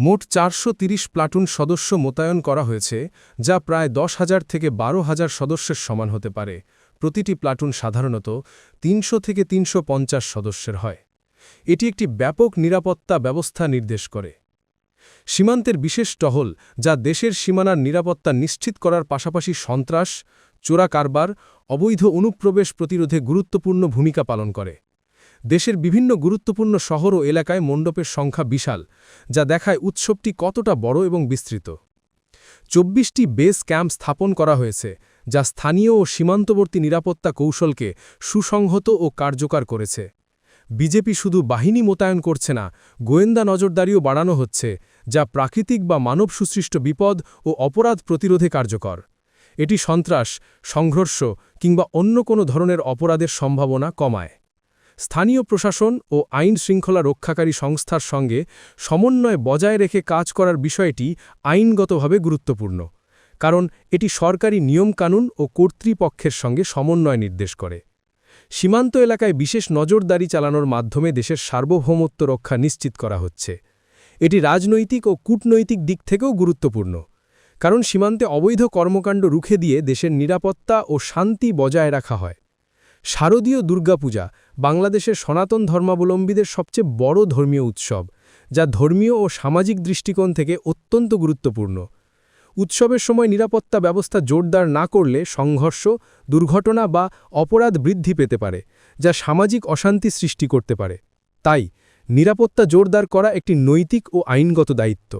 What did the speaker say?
মোট চারশো প্লাটুন সদস্য মোতায়েন করা হয়েছে, যা প্রায় দশ হাজার থেকে বারো হাজার সদস্যের সমান হতে পারে। প্রতিটি প্লাটুন সাধারণত তিনশো থেকে তিনশো পঞ্চাশ সদস্যের হয়। এটি একটি ব্যাপক নিরাপত্তা ব্যবস্থা নির্দেশ করে। সীমান্তের বিশেষ টহল, যা দেশের সীমানার নিরাপত্তা নিশ্চিত করার পাশাপাশি সন্ত্রাস চোরা কারবার অবৈধ অনুপ্রবেশ প্রতিরোধে গুরুত্বপূর্ণ ভূমিকা পালন করে। দেশের বিভিন্ন গুরুত্বপূর্ণ শহর ও এলাকায় মণ্ডপের সংখ্যা বিশাল, যা দেখায় উৎসবটি কতটা বড় এবং বিস্তৃত। চব্বিশটি বেস ক্যাম্প স্থাপন করা হয়েছে, যা স্থানীয় ও সীমান্তবর্তী নিরাপত্তা কৌশলকে সুসংহত ও কার্যকর করেছে। বিজেপি শুধু বাহিনী মোতায়েন করছে না, গোয়েন্দা নজরদারিও বাড়ানো হচ্ছে, যা প্রাকৃতিক বা মানব সুসৃষ্ট বিপদ ও অপরাধ প্রতিরোধে কার্যকর। এটি সন্ত্রাস, সংঘর্ষ কিংবা অন্য কোনো ধরনের অপরাধের সম্ভাবনা কমায়। স্থানীয় প্রশাসন ও আইন শৃঙ্খলা রক্ষাকারী সংস্থার সঙ্গে সমন্বয় বজায় রেখে কাজ করার বিষয়টি আইনগতভাবে গুরুত্বপূর্ণ, কারণ এটি সরকারি নিয়মকানুন ও কর্তৃপক্ষের সঙ্গে সমন্বয় নির্দেশ করে। সীমান্ত এলাকায় বিশেষ নজরদারি চালানোর মাধ্যমে দেশের সার্বভৌমত্ব রক্ষা নিশ্চিত করা হচ্ছে। এটি রাজনৈতিক ও কূটনৈতিক দিক থেকেও গুরুত্বপূর্ণ, কারণ সীমান্তে অবৈধ কর্মকাণ্ড রুখে দিয়ে দেশের নিরাপত্তা ও শান্তি বজায় রাখা হয়। শারদীয় দুর্গাপূজা বাংলাদেশের সনাতন ধর্মাবলম্বীদের সবচেয়ে বড় ধর্মীয় উৎসব, যা ধর্মীয় ও সামাজিক দৃষ্টিকোণ থেকে অত্যন্ত গুরুত্বপূর্ণ। উৎসবের সময় নিরাপত্তা ব্যবস্থা জোরদার না করলে সংঘর্ষ, দুর্ঘটনা বা অপরাধ বৃদ্ধি পেতে পারে, যা সামাজিক অশান্তি সৃষ্টি করতে পারে। তাই, নিরাপত্তা জোরদার করা একটি নৈতিক ও আইনগত দায়িত্ব।